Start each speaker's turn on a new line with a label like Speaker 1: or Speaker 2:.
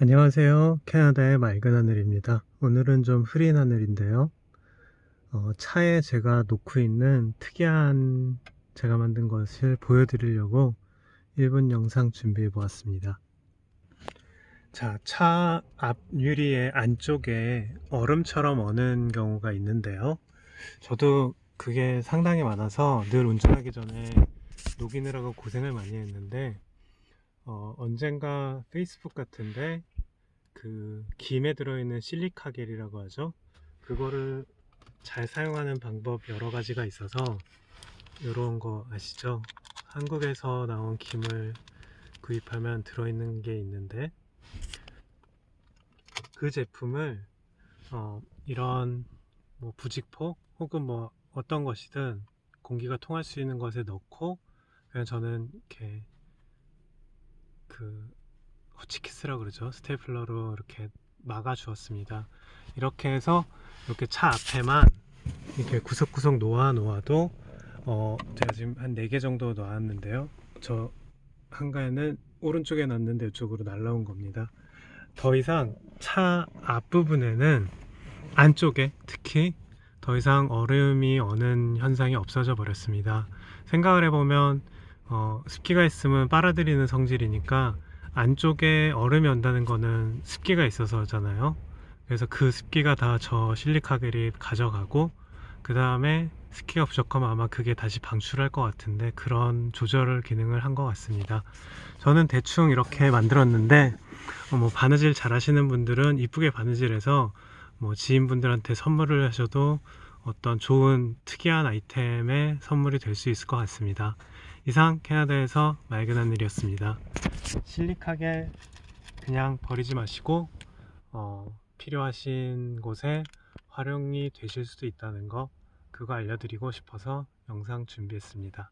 Speaker 1: 안녕하세요. 캐나다의 맑은 하늘입니다. 오늘은 좀 흐린 하늘인데요. 어, 차에 제가 놓고 있는 특이한 제가 만든 것을 보여드리려고 1분 영상 준비해 보았습니다. 자, 차 앞 유리의 안쪽에 얼음처럼 어는 경우가 있는데요. 저도 그게 상당히 많아서 늘 운전하기 전에 녹이느라고 고생을 많이 했는데 어, 언젠가 페이스북 같은데 그 김에 들어있는 실리카 겔이라고 하죠. 그거를 잘 사용하는 방법 여러 가지가 있어서 이런 거 아시죠? 한국에서 나온 김을 구입하면 들어있는 게 있는데 그 제품을 어, 이런 뭐 부직포 혹은 뭐 어떤 것이든 공기가 통할 수 있는 것에 넣고 그냥 저는 이렇게 그 호치키스라고 그러죠. 스테이플러로 이렇게 막아 주었습니다. 이렇게 해서 이렇게 차 앞에만 이렇게 구석구석 놓아 놓아도 어 제가 지금 한 4개 정도 놓았는데요. 저 한가에는 오른쪽에 놨는데 이쪽으로 날라온 겁니다. 더 이상 차 앞부분에는 안쪽에 특히 더 이상 얼음이 어는 현상이 없어져 버렸습니다. 생각을 해보면 어, 습기가 있으면 빨아들이는 성질이니까 안쪽에 얼음이 온다는 거는 습기가 있어서잖아요. 그래서 그 습기가 다 저 실리카겔이 가져가고 그 다음에 습기가 부족하면 아마 그게 다시 방출할 것 같은데 그런 조절 기능을 한 것 같습니다. 저는 대충 이렇게 만들었는데 어, 뭐 바느질 잘 하시는 분들은 이쁘게 바느질해서 뭐 지인분들한테 선물을 하셔도 어떤 좋은 특이한 아이템의 선물이 될 수 있을 것 같습니다. 이상 캐나다에서 맑은 하늘이었습니다. 실리카겔 그냥 버리지 마시고 어, 필요하신 곳에 활용이 되실 수도 있다는 거 그거 알려드리고 싶어서 영상 준비했습니다.